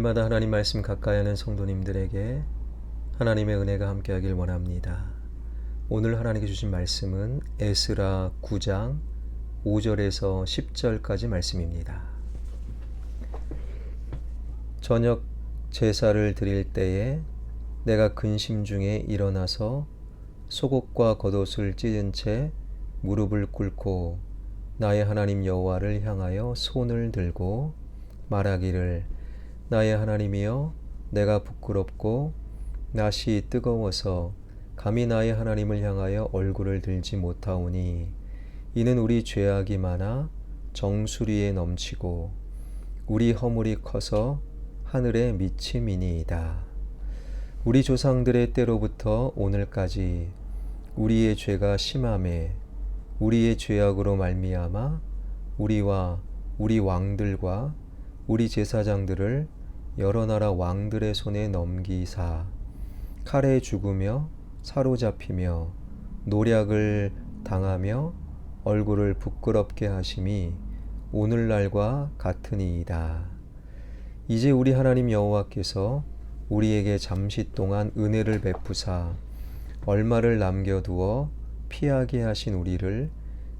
날마다 하나님 말씀 가까이 하는 성도님들에게 하나님의 은혜가 함께하길 원합니다. 오늘 하나님께 주신 말씀은 에스라 9장 5절에서 10절까지 말씀입니다. 저녁 제사를 드릴 때에 내가 근심 중에 일어나서 속옷과 겉옷을 찢은 채 무릎을 꿇고 나의 하나님 여호와를 향하여 손을 들고 말하기를 나의 하나님이여 내가 부끄럽고 낯이 뜨거워서 감히 나의 하나님을 향하여 얼굴을 들지 못하오니 이는 우리 죄악이 많아 정수리에 넘치고 우리 허물이 커서 하늘에 미침이니이다. 우리 조상들의 때로부터 오늘까지 우리의 죄가 심함에 우리의 죄악으로 말미암아 우리와 우리 왕들과 우리 제사장들을 여러 나라 왕들의 손에 넘기사 칼에 죽으며 사로잡히며 노략을 당하며 얼굴을 부끄럽게 하심이 오늘날과 같으니이다. 이제 우리 하나님 여호와께서 우리에게 잠시 동안 은혜를 베푸사 얼마를 남겨두어 피하게 하신 우리를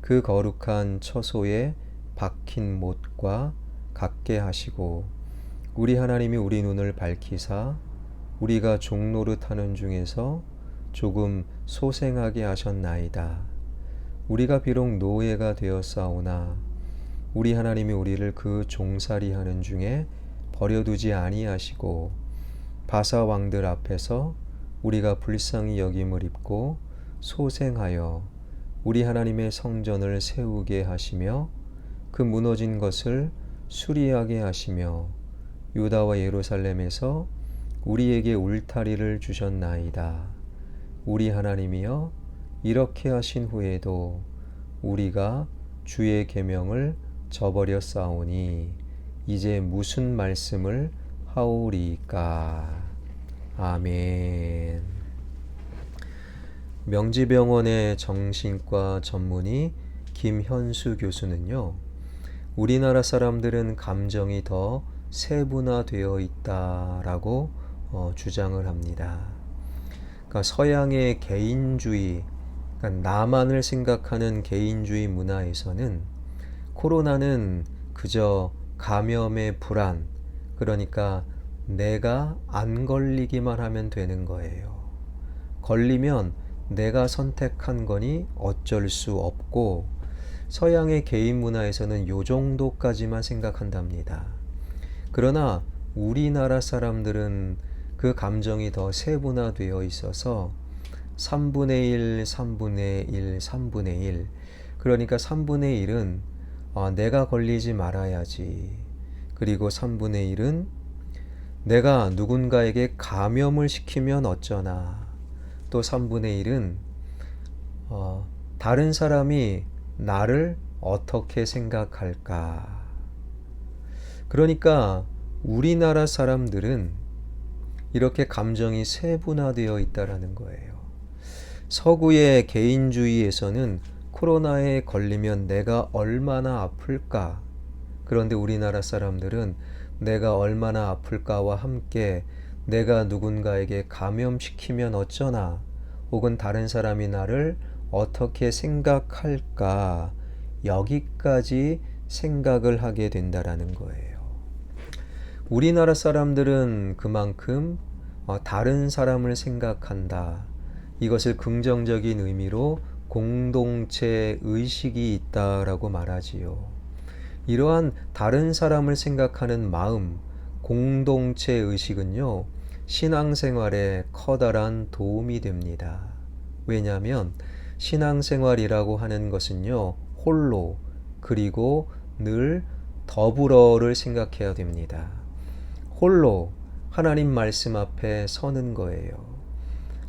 그 거룩한 처소에 박힌 못과 같게 하시고 우리 하나님이 우리 눈을 밝히사 우리가 종노릇하는 중에서 조금 소생하게 하셨나이다. 우리가 비록 노예가 되었사오나 우리 하나님이 우리를 그 종살이 하는 중에 버려두지 아니하시고 바사 왕들 앞에서 우리가 불쌍히 여김을 입고 소생하여 우리 하나님의 성전을 세우게 하시며 그 무너진 것을 수리하게 하시며 유다와 예루살렘에서 우리에게 울타리를 주셨나이다. 우리 하나님이여 이렇게 하신 후에도 우리가 주의 계명을 저버렸사오니 이제 무슨 말씀을 하오리까 아멘. 명지병원의 정신과 전문의 김현수 교수는요. 우리나라 사람들은 감정이 더 세분화되어 있다라고 어, 주장을 합니다. 그러니까 서양의 개인주의, 그러니까 나만을 생각하는 개인주의 문화에서는 코로나는 그저 감염의 불안, 그러니까 내가 안 걸리기만 하면 되는 거예요. 걸리면 내가 선택한 거니 어쩔 수 없고 서양의 개인 문화에서는 요 정도까지만 생각한답니다. 그러나 우리나라 사람들은 그 감정이 더 세분화되어 있어서 3분의 1, 3분의 1, 3분의 1. 그러니까 3분의 1은 아, 내가 걸리지 말아야지. 그리고 3분의 1은 내가 누군가에게 감염을 시키면 어쩌나. 또 3분의 1은 어, 다른 사람이 나를 어떻게 생각할까. 그러니까 우리나라 사람들은 이렇게 감정이 세분화되어 있다라는 거예요. 서구의 개인주의에서는 코로나에 걸리면 내가 얼마나 아플까. 그런데 우리나라 사람들은 내가 얼마나 아플까와 함께 내가 누군가에게 감염시키면 어쩌나 혹은 다른 사람이 나를 어떻게 생각할까 여기까지 생각을 하게 된다라는 거예요. 우리나라 사람들은 그만큼 어, 다른 사람을 생각한다. 이것을 긍정적인 의미로 공동체 의식이 있다라고 말하지요. 이러한 다른 사람을 생각하는 마음, 공동체 의식은요, 신앙생활에 커다란 도움이 됩니다. 왜냐하면 신앙생활이라고 하는 것은요, 홀로, 그리고 늘 더불어를 생각해야 됩니다. 홀로 하나님 말씀 앞에 서는 거예요.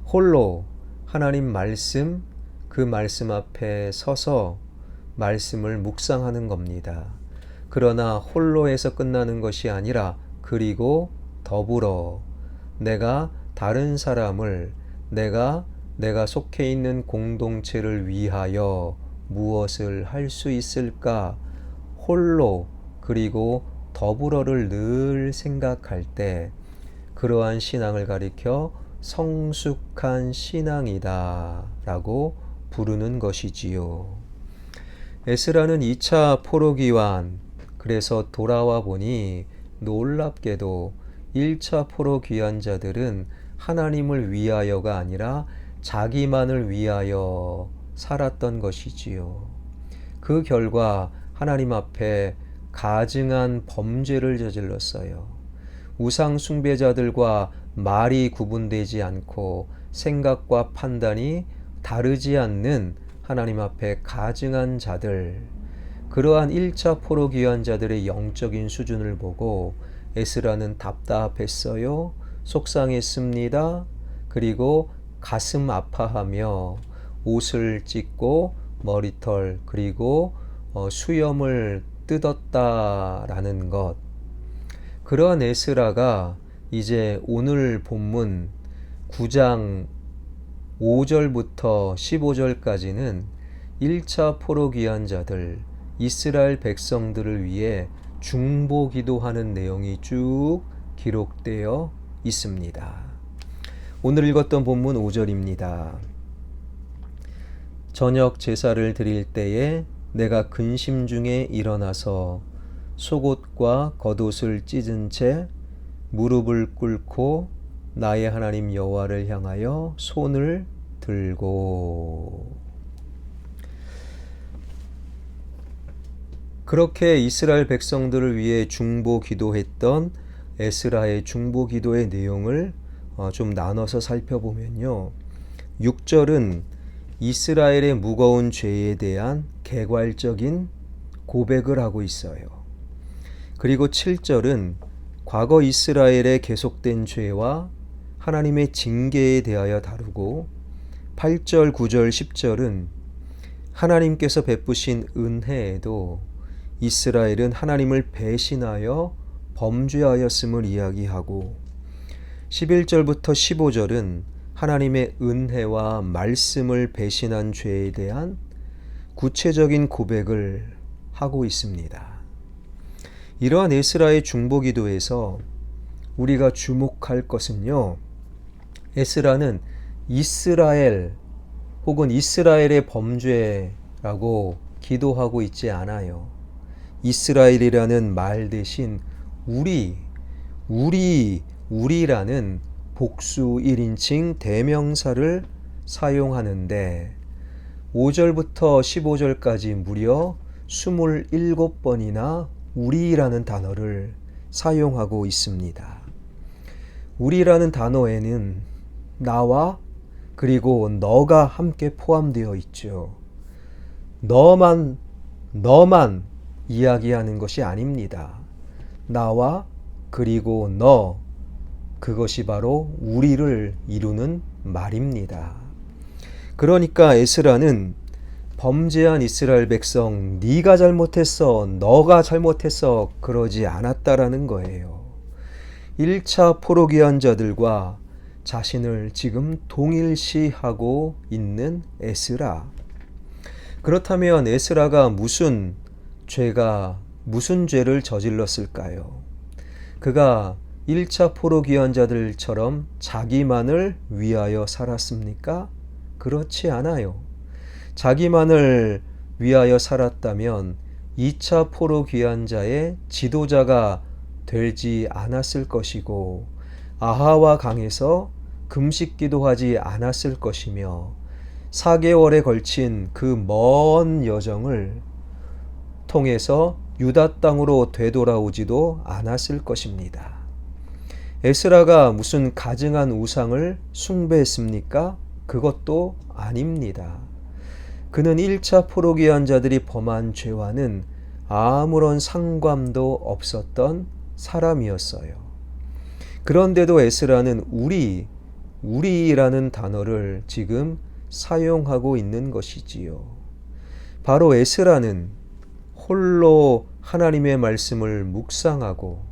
홀로 하나님 말씀, 그 말씀 앞에 서서 말씀을 묵상하는 겁니다. 그러나 홀로에서 끝나는 것이 아니라 그리고 더불어 내가 다른 사람을 내가 내가 속해 있는 공동체를 위하여 무엇을 할 수 있을까 홀로 그리고 더불어를 늘 생각할 때 그러한 신앙을 가리켜 성숙한 신앙이다 라고 부르는 것이지요. 에스라는 2차 포로기환, 그래서 돌아와 보니 놀랍게도 1차 포로 귀환자들은 하나님을 위하여가 아니라 자기만을 위하여 살았던 것이지요. 그 결과 하나님 앞에 가증한 범죄를 저질렀어요. 우상 숭배자들과 말이 구분되지 않고 생각과 판단이 다르지 않는 하나님 앞에 가증한 자들, 그러한 1차 포로 귀환 자들의 영적인 수준을 보고 에스라는 답답했어요. 속상했습니다. 그리고 가슴 아파하며 옷을 찢고 머리털 그리고 어, 수염을 뜯었다라는 것. 그러한 에스라가 이제 오늘 본문 9장 5절부터 15절까지는 1차 포로 귀환자들 이스라엘 백성들을 위해 중보 기도하는 내용이 쭉 기록되어 있습니다. 오늘 읽었던 본문 5절입니다. 저녁 제사를 드릴 때에 내가 근심 중에 일어나서 속옷과 겉옷을 찢은 채 무릎을 꿇고 나의 하나님 여호와를 향하여 손을 들고 그렇게 이스라엘 백성들을 위해 중보 기도했던 에스라의 중보 기도의 내용을 어, 좀 나눠서 살펴보면요. 6절은 이스라엘의 무거운 죄에 대한 개괄적인 고백을 하고 있어요. 그리고 7절은 과거 이스라엘의 계속된 죄와 하나님의 징계에 대하여 다루고 8절, 9절, 10절은 하나님께서 베푸신 은혜에도 이스라엘은 하나님을 배신하여 범죄하였음을 이야기하고 11절부터 15절은 하나님의 은혜와 말씀을 배신한 죄에 대한 구체적인 고백을 하고 있습니다. 이러한 에스라의 중보 기도에서 우리가 주목할 것은요. 에스라는 이스라엘 혹은 이스라엘의 범죄라고 기도하고 있지 않아요. 이스라엘이라는 말 대신 우리, 우리, 우리라는 복수 1인칭 대명사를 사용하는데 5절부터 15절까지 무려 27번이나 우리라는 단어를 사용하고 있습니다. 우리라는 단어에는 나와 그리고 너가 함께 포함되어 있죠. 너만, 너만 이야기하는 것이 아닙니다. 나와 그리고 너, 그것이 바로 우리를 이루는 말입니다. 그러니까 에스라는 범죄한 이스라엘 백성, 네가 잘못했어, 너가 잘못했어, 그러지 않았다라는 거예요. 1차 포로기한 자들과 자신을 지금 동일시하고 있는 에스라. 그렇다면 에스라가 무슨 죄가 무슨 죄를 저질렀을까요? 그가 1차 포로 귀환자들처럼 자기만을 위하여 살았습니까? 그렇지 않아요. 자기만을 위하여 살았다면 2차 포로 귀환자의 지도자가 되지 않았을 것이고 아하와 강에서 금식 기도하지 않았을 것이며 4개월에 걸친 그 먼 여정을 통해서 유다 땅으로 되돌아오지도 않았을 것입니다. 에스라가 무슨 가증한 우상을 숭배했습니까? 그것도 아닙니다. 그는 1차 포로기한 자들이 범한 죄와는 아무런 상관도 없었던 사람이었어요. 그런데도 에스라는 우리, 우리라는 단어를 지금 사용하고 있는 것이지요. 바로 에스라는 홀로 하나님의 말씀을 묵상하고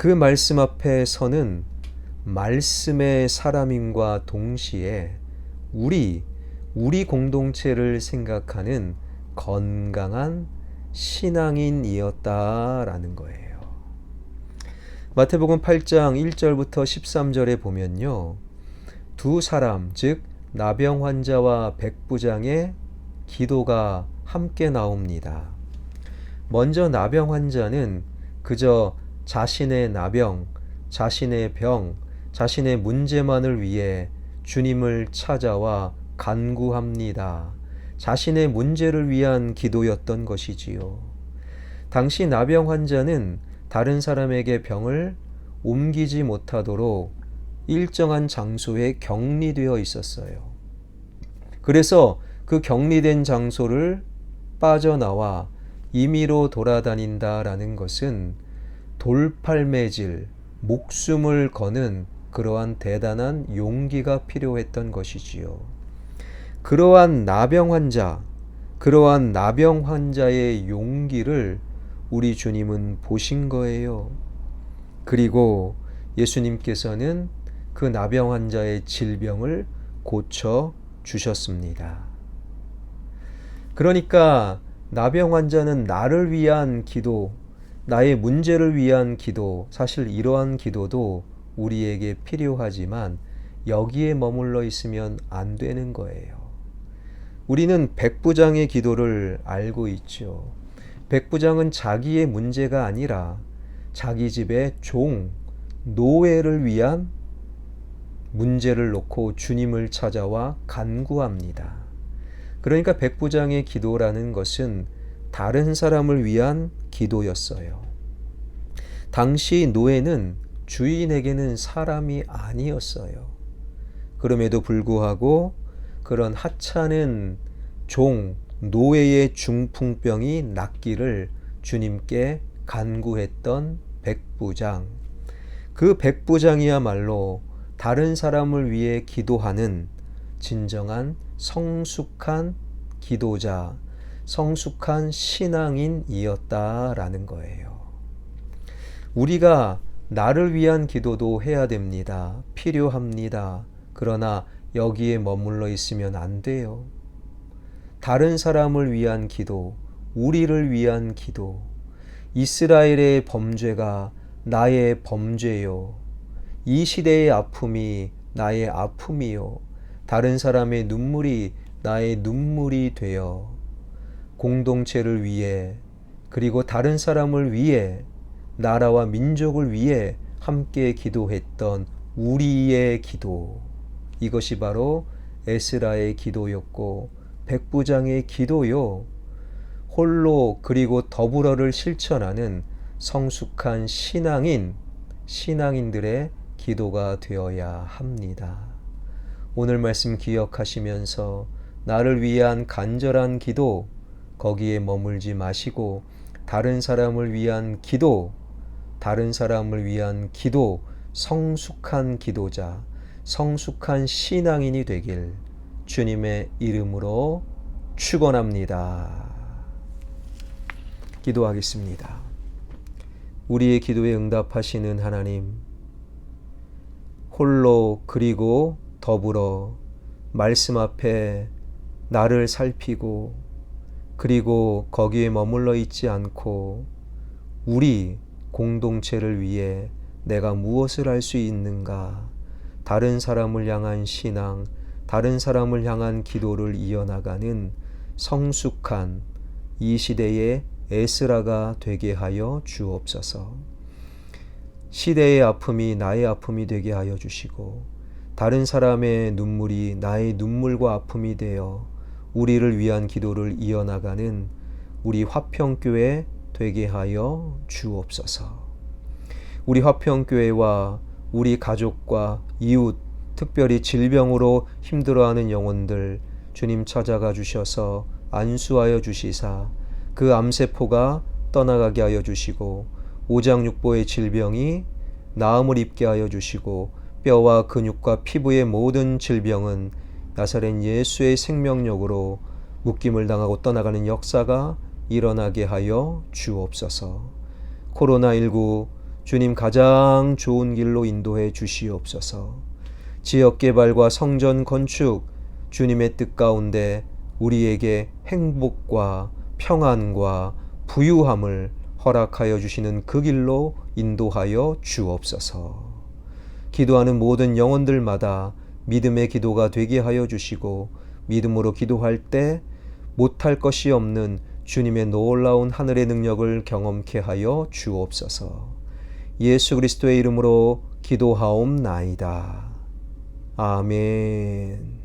그 말씀 앞에 서는 말씀의 사람임과 동시에 우리, 우리 공동체를 생각하는 건강한 신앙인이었다라는 거예요. 마태복음 8장 1절부터 13절에 보면요. 두 사람, 즉 나병 환자와 백부장의 기도가 함께 나옵니다. 먼저 나병 환자는 그저 자신의 나병, 자신의 병, 자신의 문제만을 위해 주님을 찾아와 간구합니다. 자신의 문제를 위한 기도였던 것이지요. 당시 나병 환자는 다른 사람에게 병을 옮기지 못하도록 일정한 장소에 격리되어 있었어요. 그래서 그 격리된 장소를 빠져나와 임의로 돌아다닌다라는 것은 돌팔매질, 목숨을 거는 그러한 대단한 용기가 필요했던 것이지요. 그러한 나병 환자, 그러한 나병 환자의 용기를 우리 주님은 보신 거예요. 그리고 예수님께서는 그 나병 환자의 질병을 고쳐 주셨습니다. 그러니까 나병 환자는 나를 위한 기도, 나의 문제를 위한 기도, 사실 이러한 기도도 우리에게 필요하지만 여기에 머물러 있으면 안 되는 거예요. 우리는 백부장의 기도를 알고 있죠. 백부장은 자기의 문제가 아니라 자기 집의 종, 노예를 위한 문제를 놓고 주님을 찾아와 간구합니다. 그러니까 백부장의 기도라는 것은 다른 사람을 위한 기도였어요. 당시 노예는 주인에게는 사람이 아니었어요. 그럼에도 불구하고 그런 하찮은 종, 노예의 중풍병이 낫기를 주님께 간구했던 백부장. 그 백부장이야말로 다른 사람을 위해 기도하는 진정한 성숙한 기도자, 성숙한 신앙인이었다라는 거예요. 우리가 나를 위한 기도도 해야 됩니다. 필요합니다. 그러나 여기에 머물러 있으면 안 돼요. 다른 사람을 위한 기도, 우리를 위한 기도, 이스라엘의 범죄가 나의 범죄요. 이 시대의 아픔이 나의 아픔이요. 다른 사람의 눈물이 나의 눈물이 되어 공동체를 위해 그리고 다른 사람을 위해 나라와 민족을 위해 함께 기도했던 우리의 기도. 이것이 바로 에스라의 기도였고 백부장의 기도요. 홀로 그리고 더불어를 실천하는 성숙한 신앙인, 신앙인들의 기도가 되어야 합니다. 오늘 말씀 기억하시면서 나를 위한 간절한 기도, 거기에 머물지 마시고 다른 사람을 위한 기도, 다른 사람을 위한 기도, 성숙한 기도자, 성숙한 신앙인이 되길 주님의 이름으로 축원합니다. 기도하겠습니다. 우리의 기도에 응답하시는 하나님, 홀로 그리고 더불어 말씀 앞에 나를 살피고 그리고 거기에 머물러 있지 않고 우리 공동체를 위해 내가 무엇을 할 수 있는가? 다른 사람을 향한 신앙, 다른 사람을 향한 기도를 이어나가는 성숙한 이 시대의 에스라가 되게 하여 주옵소서. 시대의 아픔이 나의 아픔이 되게 하여 주시고, 다른 사람의 눈물이 나의 눈물과 아픔이 되어 우리를 위한 기도를 이어나가는 우리 화평교회 되게 하여 주옵소서. 우리 화평교회와 우리 가족과 이웃, 특별히 질병으로 힘들어하는 영혼들 주님 찾아가 주셔서 안수하여 주시사 그 암세포가 떠나가게 하여 주시고 오장육부의 질병이 나음을 입게 하여 주시고 뼈와 근육과 피부의 모든 질병은 나사렛 예수의 생명력으로 묶임을 당하고 떠나가는 역사가 일어나게 하여 주옵소서. 코로나19 주님 가장 좋은 길로 인도해 주시옵소서. 지역 개발과 성전 건축 주님의 뜻 가운데 우리에게 행복과 평안과 부유함을 허락하여 주시는 그 길로 인도하여 주옵소서. 기도하는 모든 영혼들마다 믿음의 기도가 되게 하여 주시고 믿음으로 기도할 때 못할 것이 없는 주님의 놀라운 하늘의 능력을 경험케 하여 주옵소서. 예수 그리스도의 이름으로 기도하옵나이다. 아멘.